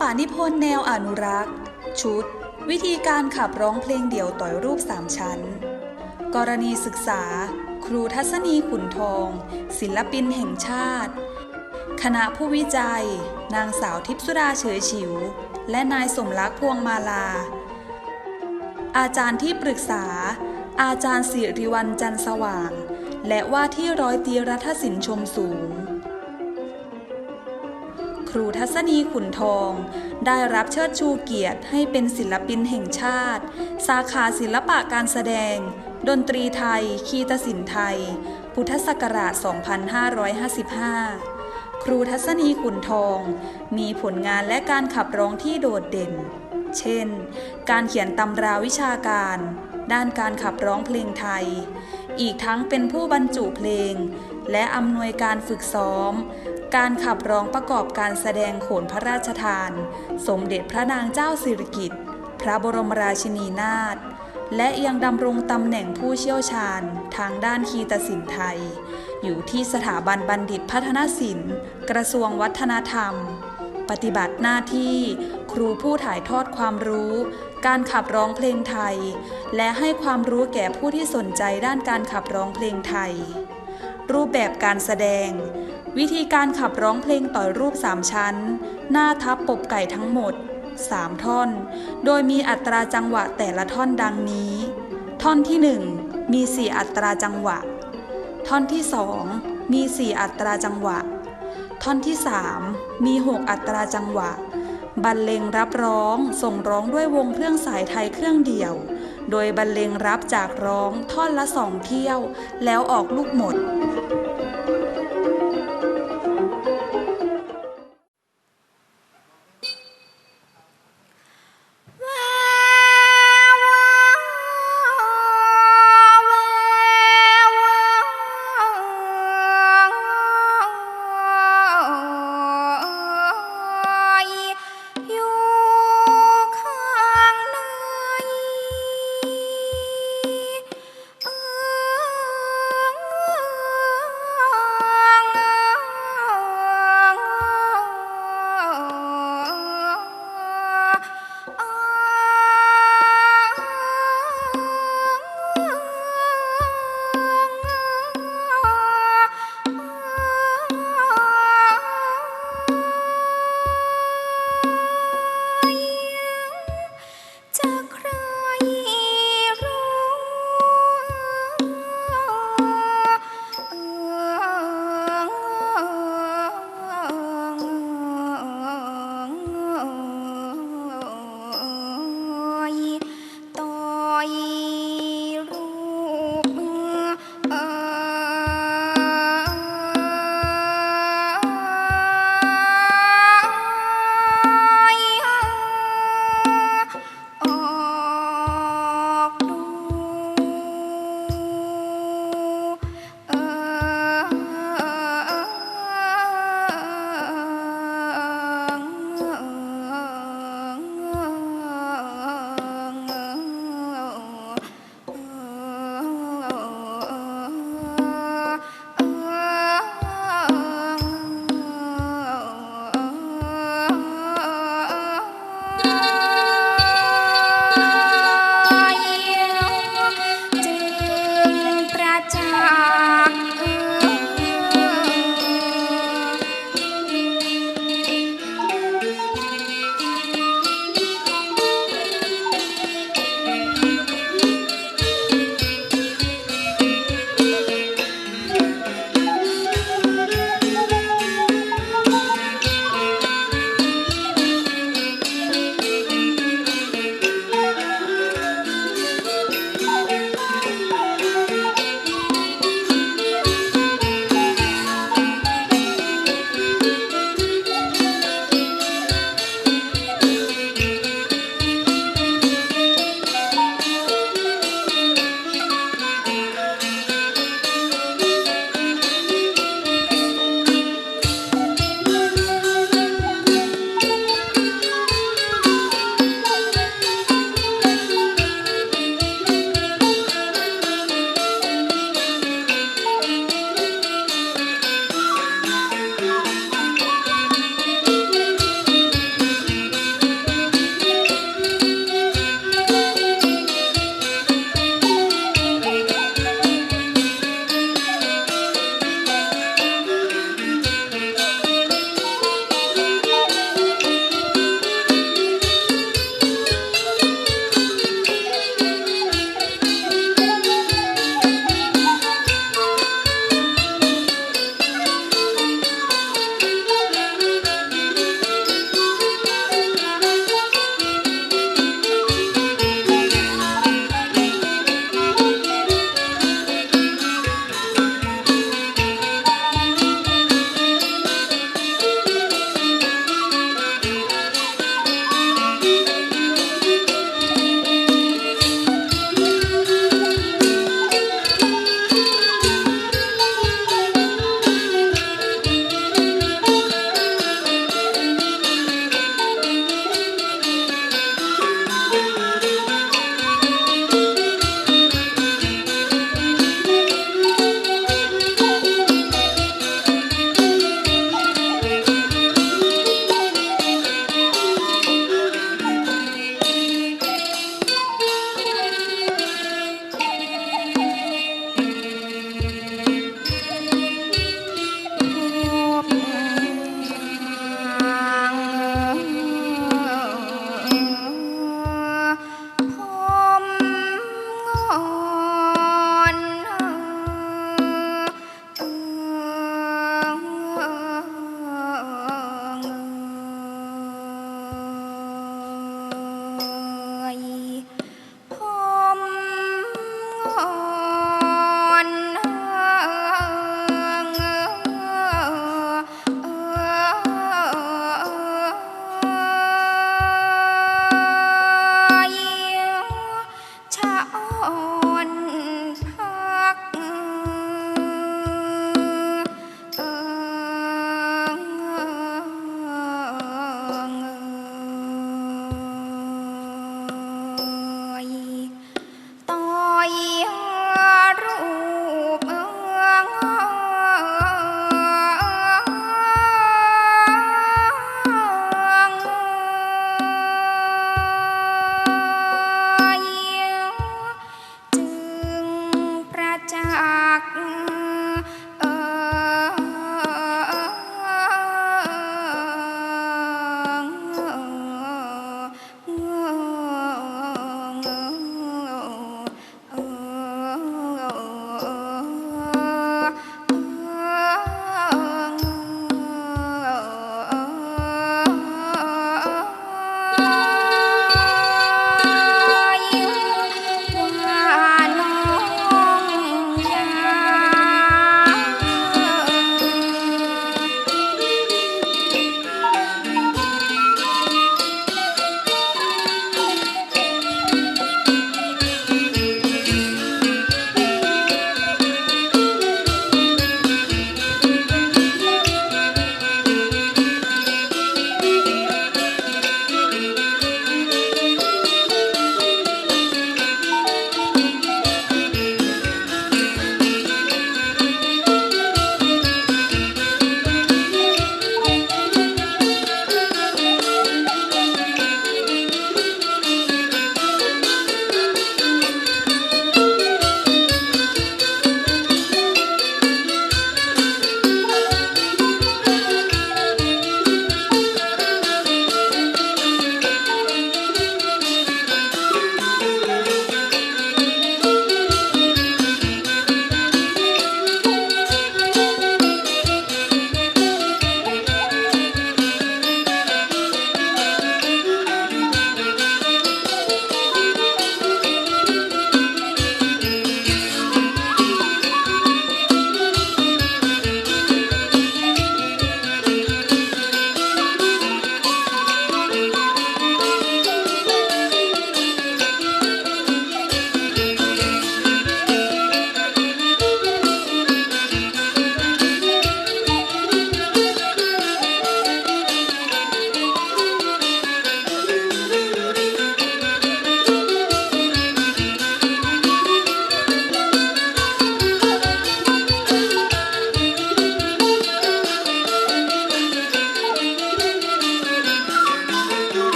ปนิพนธ์แนวอนุรักษ์ ชุด วิธีการขับร้องเพลงเดี่ยวต่อยรูปสามชั้น กรณีศึกษา ครูทัศนีขุนทอง ศิลปินแห่งชาติ คณะผู้วิจัย นางสาวทิพสุดาเฉยฉิว และนายสมรักพวงมาลา อาจารย์ที่ปรึกษา อาจารย์สิริวัลจันสว่าง และว่าที่ร้อยตรีรัฐศิลป์ชมสูง ครูทัศนีขุนทอง ได้รับเชิดชูเกียรติให้เป็นศิลปินแห่งชาติ สาขาศิลปะการแสดง ดนตรีไทย คีตศิลป์ไทย พุทธศักราช 2555 ครูทัศนีขุนทอง มีผลงานและการขับร้องที่โดดเด่น เช่น การเขียนตำราวิชาการ ด้านการขับร้องเพลงไทย อีกทั้งเป็นผู้บรรจุเพลง และอำนวยการฝึกซ้อม การขับร้องประกอบการแสดงโขนพระราชทาน สมเด็จพระนางเจ้าสิริกิติ์ พระบรมราชินีนาถ และยังดำรงตำแหน่งผู้เชี่ยวชาญทางด้านคีตศิลป์ไทย อยู่ที่สถาบันบัณฑิตพัฒนศิลป์ กระทรวงวัฒนธรรม ปฏิบัติหน้าที่ ครูผู้ถ่ายทอดความรู้ การขับร้องเพลงไทย และให้ความรู้แก่ผู้ที่สนใจด้านการขับร้องเพลงไทย รูปแบบการแสดง วิธีการขับร้องเพลงต่อยรูป 3 ชั้น หน้าทับปบไก่ทั้งหมด 3 ท่อน โดยมีอัตราจังหวะแต่ละท่อนดังนี้ ท่อนที่ 1 มี 4 อัตราจังหวะ ท่อนที่ 2 มี 4 อัตราจังหวะ ท่อนที่ 3 มี 6 อัตราจังหวะ บรรเลงรับร้องส่งร้องด้วยวงเครื่องสายไทยเครื่องเดี่ยว โดยบรรเลงรับจากร้องท่อนละสองเที่ยว แล้วออกลูกหมด